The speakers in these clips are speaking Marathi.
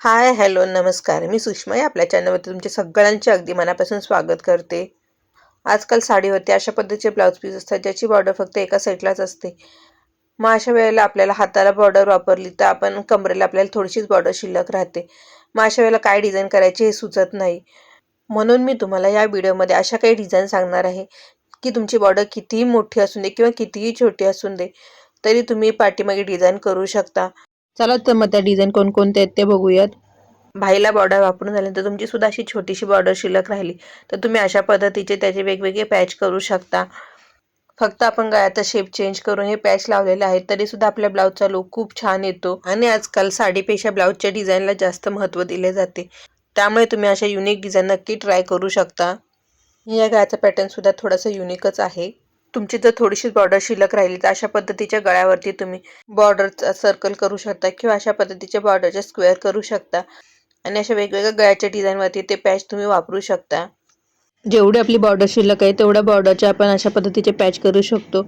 हाय हॅलो नमस्कार. मी सुषमा आहे आपल्या चॅनलवरती तुमचे सगळ्यांचे अगदी मनापासून स्वागत करते. आजकाल साडीवरती अशा पद्धतीचे ब्लाऊज पीस असतात ज्याची बॉर्डर फक्त एका साईडलाच असते. मग अशा वेळेला आपल्याला हाताला बॉर्डर वापरली तर आपण कमरेला आपल्याला थोडीशीच बॉर्डर शिल्लक राहते. मग अशा वेळेला काय डिझाईन करायची हे सुचत नाही. म्हणून मी तुम्हाला या व्हिडिओमध्ये अशा काही डिझाईन सांगणार आहे की तुमची बॉर्डर कितीही मोठी असून दे किंवा कितीही छोटी असून दे तरी तुम्ही पाठीमागे डिझाईन करू शकता. चला तर मग त्या डिझाईन कोणकोणते आहेत ते बघूयात. भाईला बॉर्डर वापरून झाल्यानंतर तुमची सुद्धा अशी छोटीशी बॉर्डर शिल्लक राहिली. तर तुम्ही अशा पद्धतीचे त्याचे वेगवेगळे पॅच करू शकता. फक्त आपण गळ्याचा शेप चेंज करून हे पॅच लावलेले आहेत तरी सुद्धा आपल्या ब्लाऊजचा लुक खूप छान येतो. आणि आजकाल साडीपेक्षा ब्लाऊजच्या डिझाईनला जास्त महत्त्व दिले जाते. त्यामुळे तुम्ही अशा युनिक डिझाईन नक्की ट्राय करू शकता. या गळ्याचा पॅटर्न सुद्धा थोडासा युनिकच आहे. तुमची जर थोडीशी बॉर्डर शिल्लक राहिली तर अशा पद्धतीच्या गळ्यावरती तुम्ही बॉर्डरचा सर्कल करू शकता किंवा अशा पद्धतीच्या बॉर्डरच्या स्क्वेअर करू शकता. आणि अशा वेगवेगळ्या गळ्याच्या डिझाईनवरती ते पॅच तुम्ही वापरू शकता. जेवढी आपली बॉर्डर शिल्लक आहे तेवढ्या बॉर्डरच्या आपण अशा पद्धतीचे पॅच करू शकतो.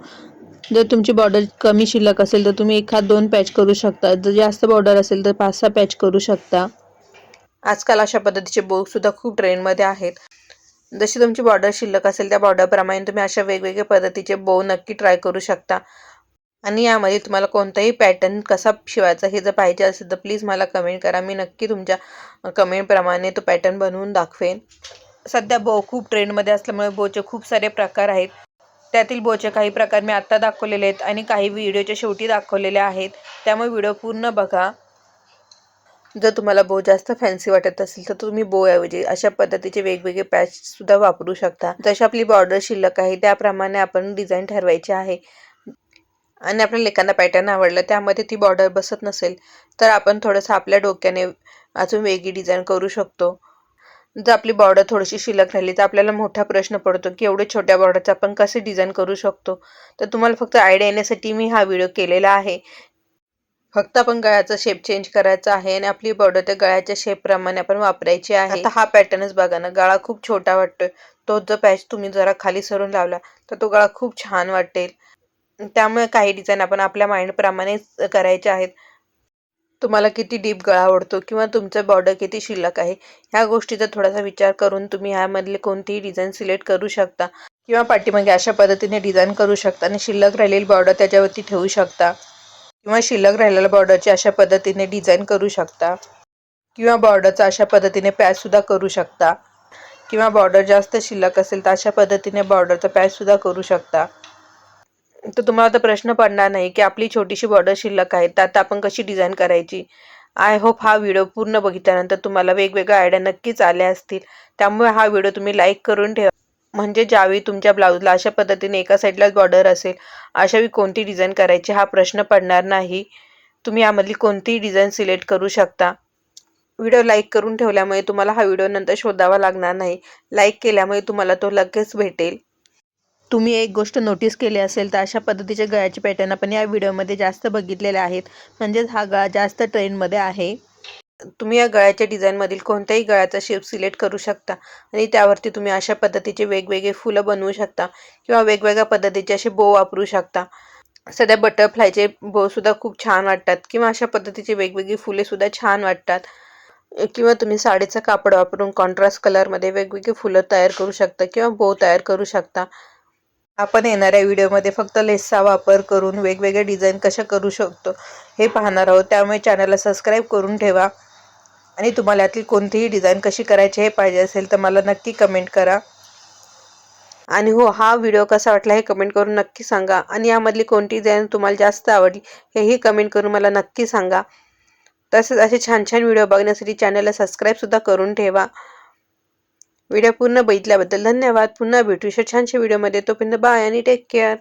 जर तुमची बॉर्डर कमी शिल्लक असेल तर तुम्ही एखाद दोन पॅच करू शकता. जर जास्त बॉर्डर असेल तर पाच सहा पॅच करू शकता. आजकाल अशा पद्धतीचे बोगसुद्धा खूप ट्रेंडमध्ये आहेत. जशी तुमची बॉर्डर शिल्लक असेल त्या बॉर्डरप्रमाणे तुम्ही अशा वेगवेगळ्या पद्धतीचे बो नक्की ट्राय करू शकता. आणि यामध्ये तुम्हाला कोणताही पॅटर्न कसा शिवायचा हे जर पाहिजे असेल तर प्लीज मला कमेंट करा. मी नक्की तुमच्या कमेंटप्रमाणे तो पॅटर्न बनवून दाखवेन. सध्या बो खूप ट्रेंडमध्ये असल्यामुळे बोचे खूप सारे प्रकार आहेत. त्यातील बोचे काही प्रकार मी आत्ता दाखवलेले आहेत आणि काही व्हिडिओच्या शेवटी दाखवलेले आहेत. त्यामुळे व्हिडिओ पूर्ण बघा. जर तुम्हाला बो जास्त फॅन्सी वाटत असेल तर तुम्ही बोऐवजी अशा पद्धतीचे वेगवेगळे पॅचसुद्धा वापरू शकता. जशी आपली बॉर्डर शिल्लक आहे त्याप्रमाणे आपण डिझाईन ठरवायची आहे. आणि आपल्या लेखांना पॅटर्न आवडलं त्यामध्ये ती बॉर्डर बसत नसेल तर आपण थोडंसं आपल्या डोक्याने अजून वेगळी डिझाईन करू शकतो. जर आपली बॉर्डर थोडीशी शिल्लक राहिली तर आपल्याला मोठा प्रश्न पडतो की एवढे छोट्या बॉर्डरचं आपण कसे डिझाईन करू शकतो? तर तुम्हाला फक्त आयडिया येण्यासाठी मी हा व्हिडिओ केलेला आहे. फक्त आपण गळ्याचा शेप चेंज करायचा आहे आणि आपली बॉर्डर त्या गळ्याच्या शेपप्रमाणे आपण वापरायची आहे. आता हा पॅटर्नच बघा ना गळा खूप छोटा वाटतोय. तो जर पॅच तुम्ही जरा खाली सरून लावला तर तो गळा खूप छान वाटेल. त्यामुळे काही डिझाईन आपण आपल्या माइंडप्रमाणेच करायचे आहेत. तुम्हाला किती डीप गळा आवडतो किंवा तुमचं बॉर्डर किती शिल्लक आहे ह्या गोष्टीचा थोडासा विचार करून तुम्ही ह्यामधले कोणतीही डिझाईन सिलेक्ट करू शकता. किंवा पाठीमागे अशा पद्धतीने डिझाईन करू शकता आणि शिल्लक राहिलेली बॉर्डर त्याच्यावरती ठेवू शकता. किंवा शिल्लक राहिलेल्या बॉर्डरची अशा पद्धतीने डिझाईन करू शकता. किंवा बॉर्डरचा अशा पद्धतीने पॅचसुद्धा करू शकता. किंवा बॉर्डर जास्त शिल्लक असेल तर अशा पद्धतीने बॉर्डरचा पॅचसुद्धा करू शकता. तर तुम्हाला तर प्रश्न पडणार नाही की आपली छोटीशी बॉर्डर शिल्लक आहे तर आता आपण कशी डिझाईन करायची? आय होप हा व्हिडिओ पूर्ण बघितल्यानंतर तुम्हाला वेगवेगळ्या आयडिया नक्कीच आल्या असतील. त्यामुळे हा व्हिडिओ तुम्ही लाईक करून ठेवा. म्हणजे ज्यावेळी तुमच्या ब्लाऊजला अशा पद्धतीने एका साईडलाच बॉर्डर असेल अशावेळी कोणती डिझाईन करायची हा प्रश्न पडणार नाही. तुम्ही यामधली कोणतीही डिझाईन सिलेक्ट करू शकता. व्हिडिओ लाईक करून ठेवल्यामुळे तुम्हाला हा व्हिडिओ नंतर शोधावा लागणार नाही. लाईक केल्यामुळे तुम्हाला तो लगेच भेटेल. तुम्ही एक गोष्ट नोटीस केली असेल तर अशा पद्धतीचे गळ्याचे पॅटर्न आपण या व्हिडिओमध्ये जास्त बघितलेले आहेत. म्हणजेच हा गळा जास्त ट्रेंडमध्ये आहे. तुम्ही या गळ्याच्या डिझाईनमधील कोणत्याही गळ्याचा शेप सिलेक्ट करू शकता. आणि त्यावरती तुम्ही अशा पद्धतीचे वेगवेगळे फुलं बनवू शकता किंवा वेगवेगळ्या पद्धतीचे असे बो वापरू शकता. सध्या बटरफ्लायचे बोसुद्धा खूप छान वाटतात किंवा अशा पद्धतीचे वेगवेगळी फुलेसुद्धा छान वाटतात. किंवा तुम्ही साडीचं कापड वापरून कॉन्ट्रास्ट कलरमध्ये वेगवेगळी फुलं तयार करू शकता किंवा बो तयार करू शकता. आपण येणाऱ्या व्हिडिओमध्ये फक्त लेसचा वापर करून वेगवेगळे डिझाईन कशा करू शकतो हे पाहणार आहोत. त्यामुळे चॅनलला सबस्क्राईब करून ठेवा. आणि तुम्हाला यातील कोणतीही डिझाईन कशी करायची हे पाहिजे असेल तर मला नक्की कमेंट करा. आणि हो हा व्हिडिओ कसा वाटला हे कमेंट करून नक्की सांगा. आणि यामधली कोणती डिझाईन तुम्हाला जास्त आवडली हेही कमेंट करून मला नक्की सांगा. तसेच असे छान छान व्हिडिओ बघण्यासाठी चॅनलला सबस्क्राईबसुद्धा करून ठेवा. व्हिडिओ पूर्ण बघितल्याबद्दल धन्यवाद. पुन्हा भेटू छानशा व्हिडिओमध्ये तोपर्यंत बाय आणि टेक केअर